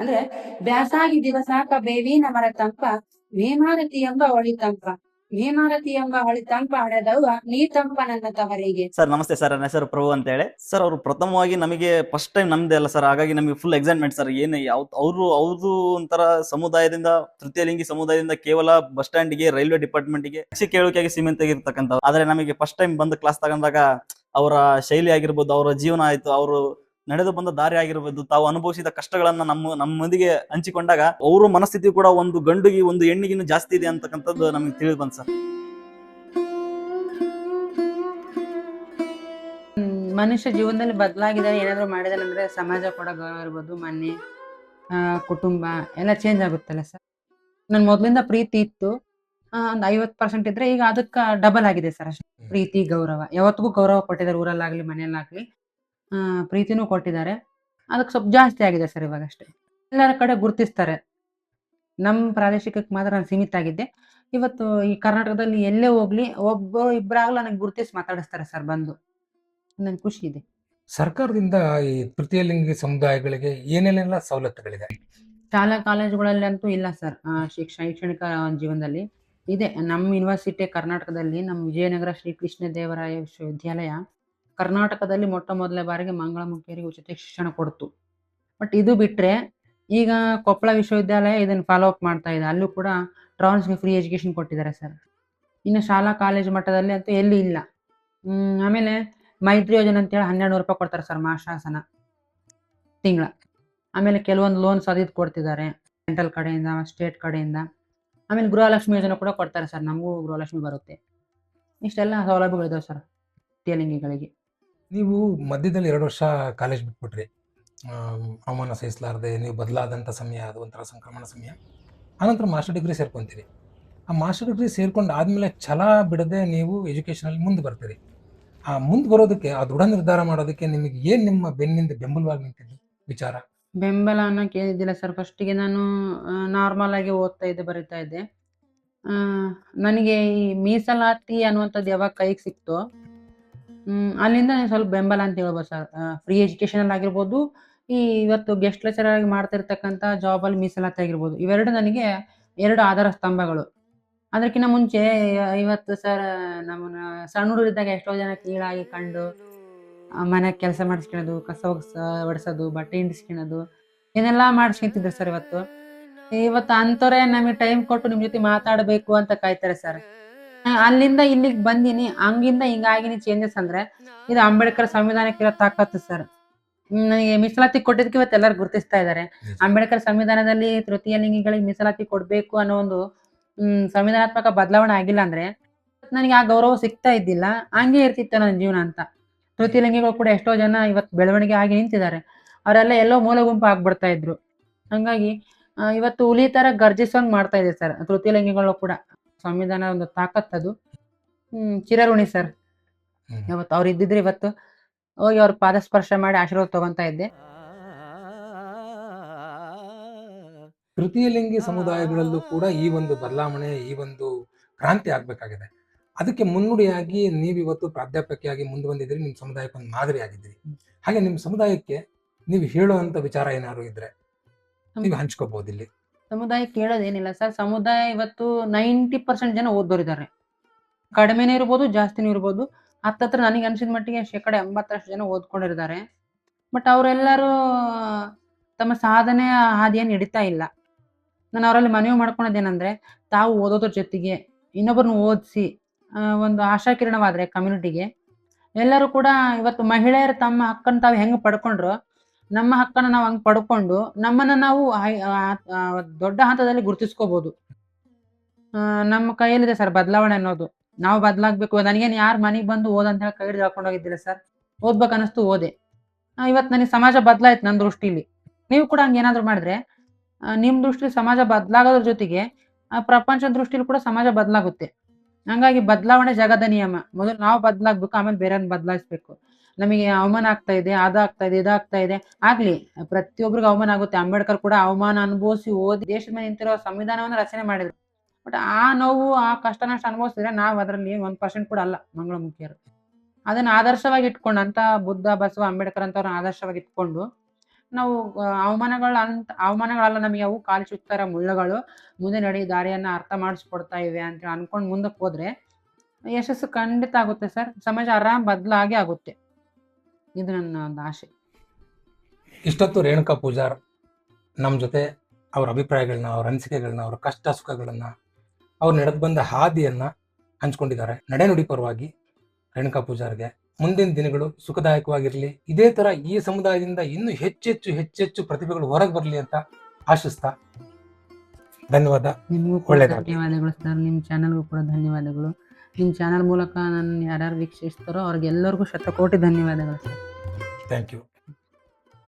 ಅಂದ್ರೆ ಬ್ಯಾಸಾಗಿ ದಿವಸಾಕ ಬೇವಿನ ಮರ ತಂಪ ಭೀಮಾರತಿ ಎಂಬ ಹೊಳಿ ತಂಪ ಭೀಮಾರತಿ ಎಂಬ ಹೊಳಿ ತಂಪ ಹಡೆದವ್ವ ನೀ ತಂಪ ನನ್ನ ತವರಿಗೆ. ಸರ್, ನಮಸ್ತೆ ಸರ್. ನನ್ನ ಹೆಸರು ಪ್ರಭು ಅಂತ ಹೇಳಿ ಸರ್, ಅವರು ಪ್ರಥಮವಾಗಿ ನಮಗೆ ಫಸ್ಟ್ ಟೈಮ್ ನಮ್ದೆ ಅಲ್ಲ ಸರ್. ಹಾಗಾಗಿ ನಮಗೆ ಫುಲ್ ಎಕ್ಸೈಟ್ಮೆಂಟ್ ಸರ್. ಏನು ಯಾವ, ಅವರು ಅವ್ರದ್ದು ಒಂಥರ ಸಮುದಾಯದಿಂದ ತೃತೀಯ ಲಿಂಗಿ ಸಮುದಾಯದಿಂದ ಕೇವಲ ಬಸ್ ಸ್ಟ್ಯಾಂಡ್ಗೆ ರೈಲ್ವೆ ಡಿಪಾರ್ಟ್ಮೆಂಟ್ ಡಿಪಾರ್ಟ್ಮೆಂಟ್ಗೆ ಶಿಕ್ಷೆ ಕೇಳಿಕೆಗೆ ತೆಗಿರ್ತಕ್ಕಂಥ ಆದ್ರೆ ನಮಗೆ ಫಸ್ಟ್ ಟೈಮ್ ಬಂದು ಕ್ಲಾಸ್ ತಗೊಂಡಾಗ ಅವರ ಶೈಲಿ ಆಗಿರ್ಬೋದು, ಅವರ ಜೀವನ ಆಯ್ತು, ಅವರು ನಡೆದು ಬಂದ ದಾರಿ ಆಗಿರ್ಬೋದು ತಾವು ಅನುಭವಿಸಿದ ಕಷ್ಟಗಳನ್ನ ನಮ್ಮ ನಮ್ಮೊಂದಿಗೆ ಹಂಚಿಕೊಂಡಾಗ ಅವರ ಮನಸ್ಥಿತಿ ಕೂಡ ಒಂದು ಗಂಡುಗಿ ಒಂದು ಹೆಣ್ಣಿಗಿನ್ನು ಜಾಸ್ತಿ ಇದೆ ಅಂತಕ್ಕಂಥದ್ದು ನಮಗೆ ತಿಳಿದು ಬಂತು ಸರ್. ಹ್ಮ್, ಮನುಷ್ಯ ಜೀವನದಲ್ಲಿ ಬದಲಾಗಿದ್ದಾರೆ ಏನಾದ್ರು ಮಾಡಿದಾರೆ ಅಂದ್ರೆ ಸಮಾಜ ಕೂಡ ಗೌರವ ಇರ್ಬೋದು ಮನೆ ಕುಟುಂಬ ಎಲ್ಲ ಚೇಂಜ್ ಆಗುತ್ತಲ್ಲ ಸರ್? ನನ್ ಮೊದ್ಲಿಂದ ಪ್ರೀತಿ ಇತ್ತು. ಒಂದು ಐವತ್ ಪರ್ಸೆಂಟ್ ಇದ್ರೆ ಈಗ ಅದಕ್ಕ ಡಬಲ್ ಆಗಿದೆ ಸರ್ ಅಷ್ಟೇ. ಪ್ರೀತಿ ಗೌರವ. ಯಾವತ್ತಿಗೂ ಗೌರವ ಕೊಟ್ಟಿದ್ದಾರೆ ಊರಲ್ಲಾಗ್ಲಿ ಮನೆಯಲ್ಲಾಗ್ಲಿ. ಪ್ರೀತಿನೂ ಕೊಟ್ಟಿದ್ದಾರೆ. ಅದಕ್ಕೆ ಸ್ವಲ್ಪ ಜಾಸ್ತಿ ಆಗಿದೆ ಸರ್ ಇವಾಗ ಅಷ್ಟೇ ಎಲ್ಲರ ಕಡೆ ಗುರುತಿಸ್ತಾರೆ. ನಮ್ಮ ಪ್ರಾದೇಶಿಕಕ್ಕೆ ಮಾತ್ರ ನಾನು ಸೀಮಿತ ಆಗಿದ್ದೆ ಇವತ್ತು ಈ ಕರ್ನಾಟಕದಲ್ಲಿ ಎಲ್ಲೇ ಹೋಗ್ಲಿ ಒಬ್ಬ ಇಬ್ಬರಾಗ್ಲೂ ನನಗೆ ಗುರುತಿಸಿ ಮಾತಾಡಿಸ್ತಾರೆ ಸರ್ ಬಂದು. ನನಗೆ ಖುಷಿ ಇದೆ. ಸರ್ಕಾರದಿಂದ ಈ ತೃತೀಯ ಲಿಂಗಿ ಸಮುದಾಯಗಳಿಗೆ ಏನೇನೆಲ್ಲ ಸವಲತ್ತುಗಳಿದೆ? ಶಾಲಾ ಕಾಲೇಜುಗಳಲ್ಲಿ ಅಂತೂ ಇಲ್ಲ ಸರ್. ಶಿಕ್ಷ ಶೈಕ್ಷಣಿಕ ಜೀವನದಲ್ಲಿ ಇದೆ. ನಮ್ಮ ಯೂನಿವರ್ಸಿಟಿ ಕರ್ನಾಟಕದಲ್ಲಿ ನಮ್ಮ ವಿಜಯನಗರ ಶ್ರೀ ಕೃಷ್ಣ ದೇವರಾಯ ವಿಶ್ವವಿದ್ಯಾಲಯ ಕರ್ನಾಟಕದಲ್ಲಿ ಮೊಟ್ಟ ಮೊದಲ ಬಾರಿಗೆ ಮಂಗಳಮುಖಿಯರಿಗೆ ಉಚಿತ ಶಿಕ್ಷಣ ಕೊಡ್ತು. ಬಟ್ ಇದು ಬಿಟ್ರೆ ಈಗ ಕೊಪ್ಪಳ ವಿಶ್ವವಿದ್ಯಾಲಯ ಇದನ್ನು ಫಾಲೋ ಅಪ್ ಮಾಡ್ತಾ ಇದೆ. ಅಲ್ಲೂ ಕೂಡ ಟ್ರಾನ್ಸ್ಗೆ ಫ್ರೀ ಎಜುಕೇಶನ್ ಕೊಟ್ಟಿದ್ದಾರೆ ಸರ್ ಇನ್ನು ಶಾಲಾ ಕಾಲೇಜು ಮಟ್ಟದಲ್ಲಿ ಅಂತೂ ಎಲ್ಲಿ ಇಲ್ಲ. ಆಮೇಲೆ ಮೈತ್ರಿ ಯೋಜನೆ ಅಂತೇಳಿ ಹನ್ನೆರಡು ನೂರು ರೂಪಾಯಿ ಕೊಡ್ತಾರೆ ಸರ್ ಮಾಶಾಸನ ತಿಂಗಳ. ಆಮೇಲೆ ಕೆಲವೊಂದು ಲೋನ್ಸ್ ಅದಿದ್ದು ಕೊಡ್ತಿದ್ದಾರೆ ಸೆಂಟ್ರಲ್ ಕಡೆಯಿಂದ ಸ್ಟೇಟ್ ಕಡೆಯಿಂದ. ಆಮೇಲೆ ಗೃಹಲಕ್ಷ್ಮಿ ಯೋಜನೆ ಕೂಡ ಕೊಡ್ತಾರೆ ಸರ್ ನಮಗೂ ಗೃಹಲಕ್ಷ್ಮಿ ಬರುತ್ತೆ. ಇಷ್ಟೆಲ್ಲ ಸೌಲಭ್ಯಗಳಿದಾವೆ ಸರ್ ತೇಲಿಂಗಿಗಳಿಗೆ. ನೀವು ಮಧ್ಯದಲ್ಲಿ ಎರಡು ವರ್ಷ ಕಾಲೇಜ್ ಬಿಟ್ಬಿಟ್ರಿ. ಅವಮಾನ ಸಹಿಸಲಾರದೆ, ನೀವು ಬದಲಾದಂಥ ಸಮಯ, ಅದು ಒಂಥರ ಸಂಕ್ರಮಣ ಸಮಯ. ಆನಂತರ ಮಾಸ್ಟರ್ ಡಿಗ್ರಿ ಸೇರ್ಕೊತೀರಿ. ಆ ಮಾಸ್ಟರ್ ಡಿಗ್ರಿ ಸೇರ್ಕೊಂಡು ಆದಮೇಲೆ ಛಲ ಬಿಡದೆ ನೀವು ಎಜುಕೇಷನಲ್ಲಿ ಮುಂದೆ ಬರ್ತೀರಿ. ಆ ಮುಂದೆ ಬರೋದಕ್ಕೆ, ಆ ದೃಢ ನಿರ್ಧಾರ ಮಾಡೋದಕ್ಕೆ ನಿಮಗೆ ಏನು ನಿಮ್ಮ ಬೆನ್ನಿಂದ ಬೆಂಬಲವಾಗಿ ನಿಂತಿದ್ದು ವಿಚಾರ? ಬೆಂಬಲ ಅನ್ನೋಕೆ ಏನಿದ್ದಿಲ್ಲ ಸರ್ ಫಸ್ಟಿಗೆ ನಾನು ನಾರ್ಮಲ್ ಆಗಿ ಓದ್ತಾ ಇದ್ದೆ, ಬರಿತಾ ಇದ್ದೆ. ನನಗೆ ಈ ಮೀಸಲಾತಿ ಅನ್ನುವಂಥದ್ದು ಯಾವಾಗ ಕೈಗೆ ಸಿಕ್ತೋ ಅಲ್ಲಿಂದ ಸ್ವಲ್ಪ ಬೆಂಬಲ ಅಂತ ಹೇಳ್ಬೋದು ಸರ್ ಫ್ರೀ ಎಜುಕೇಶನ್ ಅಲ್ಲಿ ಆಗಿರ್ಬೋದು, ಈ ಇವತ್ತು ಗೆಸ್ಟ್ ಲೆಕ್ಚರ್ ಆಗಿ ಮಾಡ್ತಿರ್ತಕ್ಕಂಥ ಜಾಬಲ್ಲಿ ಮೀಸಲಾತಿ ಆಗಿರ್ಬೋದು ಇವೆರಡು ನನಗೆ ಎರಡು ಆಧಾರ ಸ್ತಂಭಗಳು. ಅದಕ್ಕಿಂತ ಮುಂಚೆ ಇವತ್ತು ಸರ್ ನಮ್ಮನ್ನ ಸಣ್ಣ ಹುಡುಗರಿದ್ದಾಗ ಎಷ್ಟೋ ಜನ ಕೀಳಾಗಿ ಕಂಡು ಮನೆ ಕೆಲಸ ಮಾಡಿಸ್ಕೊಳ್ಳೋದು ಕಸ ಒಗ್ಸ, ಒಡ್ಸೋದು, ಬಟ್ಟೆ ಹಿಂಡಿಸ್ಕೊಳೋದು ಇದನ್ನೆಲ್ಲ ಮಾಡಿಸ್ಕೊಂತಿದ್ರು ಸರ್ ಇವತ್ತು. ಇವತ್ತು ಅಂಥವ್ರೆ ನಮಗೆ ಟೈಮ್ ಕೊಟ್ಟು ನಿಮ್ ಜೊತೆ ಮಾತಾಡಬೇಕು ಅಂತ ಕಾಯ್ತಾರೆ ಸರ್ ಅಲ್ಲಿಂದ ಇಲ್ಲಿಗೆ ಬಂದಿನಿ. ಹಂಗಿಂದ ಹಿಂಗಾಗಿನಿ ಚೇಂಜಸ್ ಅಂದ್ರೆ. ಇದು ಅಂಬೇಡ್ಕರ್ ಸಂವಿಧಾನಕ್ಕೆ ಇರೋ ತಾಕತ್ತು ಸರ್. ನನಗೆ ಮೀಸಲಾತಿ ಕೊಟ್ಟಿದ್ದಕ್ಕೆ ಇವತ್ತು ಎಲ್ಲರೂ ಗುರುತಿಸ್ತಾ ಇದ್ದಾರೆ. ಅಂಬೇಡ್ಕರ್ ಸಂವಿಧಾನದಲ್ಲಿ ತೃತೀಯ ಲಿಂಗಿಗಳಿಗೆ ಮೀಸಲಾತಿ ಕೊಡ್ಬೇಕು ಅನ್ನೋ ಒಂದು ಸಂವಿಧಾನಾತ್ಮಕ ಬದಲಾವಣೆ ಆಗಿಲ್ಲ ಅಂದ್ರೆ ನನಗೆ ಆ ಗೌರವ ಸಿಗ್ತಾ ಇದ್ದಿಲ್ಲ. ಹಂಗೆ ಇರ್ತಿತ್ತು ನನ್ನ ಜೀವನ ಅಂತ. ತೃತೀಯ ಲಿಂಗಿಗಳು ಕೂಡ ಎಷ್ಟೋ ಜನ ಇವತ್ತು ಬೆಳವಣಿಗೆ ಆಗಿ ನಿಂತಿದ್ದಾರೆ. ಅವರೆಲ್ಲ ಎಲ್ಲೋ ಮೂಲ ಗುಂಪು ಆಗ್ಬಿಡ್ತಾ ಇದ್ರು. ಹಂಗಾಗಿ ಇವತ್ತು ಹುಲಿ ತರ ಗರ್ಜಿಸೋಂಗ್ ಮಾಡ್ತಾ ಇದೆ ಸರ್ ತೃತೀಯ ಲಿಂಗಿಗಳು ಕೂಡ. ಸಂವಿಧಾನ ಒಂದು ತಾಕತ್ತದು ಹ್ಮ್ ಚಿರಋಣಿ ಸರ್. ಇವತ್ತು ಅವ್ರು ಇದ್ದಿದ್ರೆ ಇವತ್ತು ಹೋಗಿ ಅವ್ರ ಪಾದಸ್ಪರ್ಶ ಮಾಡಿ ಆಶೀರ್ವಾದ ತಗೊಂತ ಇದ್ದೆ. ತೃತೀಯ ಲಿಂಗಿ ಸಮುದಾಯಗಳಲ್ಲೂ ಕೂಡ ಈ ಒಂದು ಬದಲಾವಣೆ ಈ ಒಂದು ಕ್ರಾಂತಿ ಆಗ್ಬೇಕಾಗಿದೆ. ಅದಕ್ಕೆ ಮುನ್ನುಡಿಯಾಗಿ ನೀವು ಇವತ್ತು ಪ್ರಾಧ್ಯಾಪಕಿಯಾಗಿ ಮುಂದೆ ಬಂದಿದ್ರಿ ನಿಮ್ಮ ಸಮುದಾಯಕ್ಕೆ ಒಂದು ಮಾದರಿ ಆಗಿದ್ರಿ ಹಾಗೆ ನಿಮ್ಮ ಸಮುದಾಯಕ್ಕೆ ನೀವು ಹೇಳುವಂತ ವಿಚಾರ ಏನಾದ್ರು ಇದ್ರೆ ನೀವು ಹಂಚ್ಕೋಬಹುದು ಇಲ್ಲಿ. ಸಮುದಾಯ ಕೇಳೋದೇನಿಲ್ಲ ಸರ್. ಸಮುದಾಯ ಇವತ್ತು ನೈಂಟಿ ಪರ್ಸೆಂಟ್ ಜನ ಓದೋರಿದ್ದಾರೆ ಕಡಿಮೆನೇ ಇರ್ಬೋದು, ಜಾಸ್ತಿನೂ ಇರ್ಬೋದು. ಹತ್ತತ್ರ ನನಗೆ ಅನಿಸಿದ ಮಟ್ಟಿಗೆ ಶೇಕಡ ಎಂಬತ್ತರಷ್ಟು ಜನ ಓದ್ಕೊಂಡಿರ್ತಾರೆ ಬಟ್ ಅವರೆಲ್ಲರೂ ತಮ್ಮ ಸಾಧನೆ ಹಾದಿಯನ್ನು ಹಿಡಿತಾ ಇಲ್ಲ. ನಾನು ಅವರಲ್ಲಿ ಮನವಿ ಮಾಡ್ಕೊಳೋದೇನೆಂದ್ರೆ, ತಾವು ಓದೋದ್ರ ಜೊತೆಗೆ ಇನ್ನೊಬ್ಬರನ್ನ ಓದಿಸಿ ಒಂದು ಆಶಾಕಿರಣವಾದ್ರೆ ಕಮ್ಯುನಿಟಿಗೆ ಎಲ್ಲರೂ ಕೂಡ ಇವತ್ತು ಮಹಿಳೆಯರು ತಮ್ಮ ಹಕ್ಕನ್ನು ತಾವು ಹೆಂಗೆ ಪಡ್ಕೊಂಡ್ರು ನಮ್ಮ ಹಕ್ಕನ್ನ ನಾವು ಹಂಗ್ ಪಡ್ಕೊಂಡು ನಮ್ಮನ್ನ ನಾವು ದೊಡ್ಡ ಹಂತದಲ್ಲಿ ಗುರುತಿಸ್ಕೋಬಹುದು ನಮ್ಮ ಕೈಯಲ್ಲಿದೆ ಸರ್ ಬದಲಾವಣೆ ಅನ್ನೋದು. ನಾವು ಬದಲಾಗ್ಬೇಕು. ನನಗೇನು ಯಾರು ಮನೆಗೆ ಬಂದು ಓದ್ ಅಂತ ಹೇಳಿ ಕೈ ಹಿಡಿದು ಹಾಕೊಂಡು ಹೋಗಿದ್ದಿಲ್ಲ ಸರ್? ಓದ್ಬೇಕು ಅನ್ನಿಸ್ತು ಓದೆ ಇವತ್ ಇವತ್ತು ನನಗೆ ಸಮಾಜ ಬದಲಾಯ್ತು ನನ್ನ ದೃಷ್ಟಿಲಿ. ನೀವು ಕೂಡ ಹಂಗೆ ಏನಾದ್ರು ಮಾಡಿದ್ರೆ ನಿಮ್ಮ ನಿಮ್ ದೃಷ್ಟಿಲಿ ಸಮಾಜ ಬದಲಾಗೋದ್ರ ಜೊತೆಗೆ ಪ್ರಪಂಚದ ದೃಷ್ಟಿಲಿ ಕೂಡ ಸಮಾಜ ಬದಲಾಗುತ್ತೆ. ಹಂಗಾಗಿ ಬದಲಾವಣೆ ಜಗದ ನಿಯಮ. ಮೊದಲು ನಾವು ಬದಲಾಗ್ಬೇಕು, ಆಮೇಲೆ ಬೇರೆ ಬದಲಾಯಿಸ್ಬೇಕು. ನಮಗೆ ಅವಮಾನ ಆಗ್ತಾ ಇದೆ ಅದಾಗ್ತಾ ಇದೆ ಇದಾಗ್ತಾ ಇದೆ. ಆಗ್ಲಿ ಪ್ರತಿಯೊಬ್ಬರಿಗೂ ಅವಮಾನ ಆಗುತ್ತೆ. ಅಂಬೇಡ್ಕರ್ ಕೂಡ ಅವಮಾನ ಅನುಭವಿಸಿ ಓದಿ, ದೇಶದ ಮೇಲೆ ನಿಂತಿರೋ ಸಂವಿಧಾನವನ್ನು ರಚನೆ ಮಾಡಿದ್ರು. ಬಟ್ ಆ ನೋವು, ಆ ಕಷ್ಟ ನಷ್ಟ ಅನುಭವಿಸಿದ್ರೆ ನಾವು ಅದರಲ್ಲಿ ಒಂದ್ ಪರ್ಸೆಂಟ್ ಕೂಡ ಅಲ್ಲ ಮಂಗಳ ಮುಖ್ಯರು ಅದನ್ನ ಆದರ್ಶವಾಗಿ ಇಟ್ಕೊಂಡು, ಅಂತ ಬುದ್ಧ, ಬಸವ, ಅಂಬೇಡ್ಕರ್ ಅಂತವ್ರನ್ನ ಆದರ್ಶವಾಗಿ ಇಟ್ಕೊಂಡು, ನಾವು ಅವಮಾನಗಳ ಅಂತ, ಅವಮಾನಗಳಲ್ಲ ನಮಗೆ ಅವು ಕಾಲು ಮುಳ್ಳಗಳು. ಮುಂದೆ ನಡೆಯ ದಾರಿಯನ್ನ ಅರ್ಥ ಮಾಡಿಸ್ಕೊಡ್ತಾ ಇವೆ ಅಂತ ಅನ್ಕೊಂಡು ಮುಂದಕ್ಕೆ ಹೋದ್ರೆ ಯಶಸ್ಸು ಖಂಡಿತ ಆಗುತ್ತೆ ಸರ್. ಸಮಾಜ ಆರಾಮ್ ಬದಲಾಗಿ ಆಗುತ್ತೆ. ಇದು ನನ್ನ ಒಂದು ಆಸೆ ಇಷ್ಟೊತ್ತು ರೇಣುಕಾ ಪೂಜಾರ್ ನಮ್ಮ ಜೊತೆ ಅವ್ರ ಅಭಿಪ್ರಾಯಗಳನ್ನ ಅವ್ರ ಅನಿಸಿಕೆಗಳನ್ನ ಅವ್ರ ಕಷ್ಟ ಸುಖಗಳನ್ನ ಅವ್ರು ನಡೆದು ಬಂದ ಹಾದಿಯನ್ನ ಹಂಚ್ಕೊಂಡಿದ್ದಾರೆ. ನಡೆನುಡಿ ಪರವಾಗಿ ರೇಣುಕಾ ಪೂಜಾರ್ಗೆ ಮುಂದಿನ ದಿನಗಳು ಸುಖದಾಯಕವಾಗಿರಲಿ. ಇದೇ ತರ ಈ ಸಮುದಾಯದಿಂದ ಇನ್ನೂ ಹೆಚ್ಚೆಚ್ಚು ಹೆಚ್ಚೆಚ್ಚು ಪ್ರತಿಭೆಗಳು ಹೊರಗೆ ಬರಲಿ ಅಂತ ಆಶಿಸ್ತಾ ಧನ್ಯವಾದ. ನಿಮಗೂ. ಧನ್ಯವಾದಗಳು ಸರ್. ನಿಮ್ಮ ಚಾನಲ್ಗೂ ಕೂಡ ಧನ್ಯವಾದಗಳು. ನಿಮ್ಮ ಚಾನಲ್ ಮೂಲಕ ನನ್ನ ಯಾರ್ಯಾರು ವೀಕ್ಷಿಸ್ತಾರೋ ಅವ್ರಿಗೆಲ್ಲರಿಗೂ ಶತಕೋಟಿ ಧನ್ಯವಾದಗಳು ಸರ್. Thank you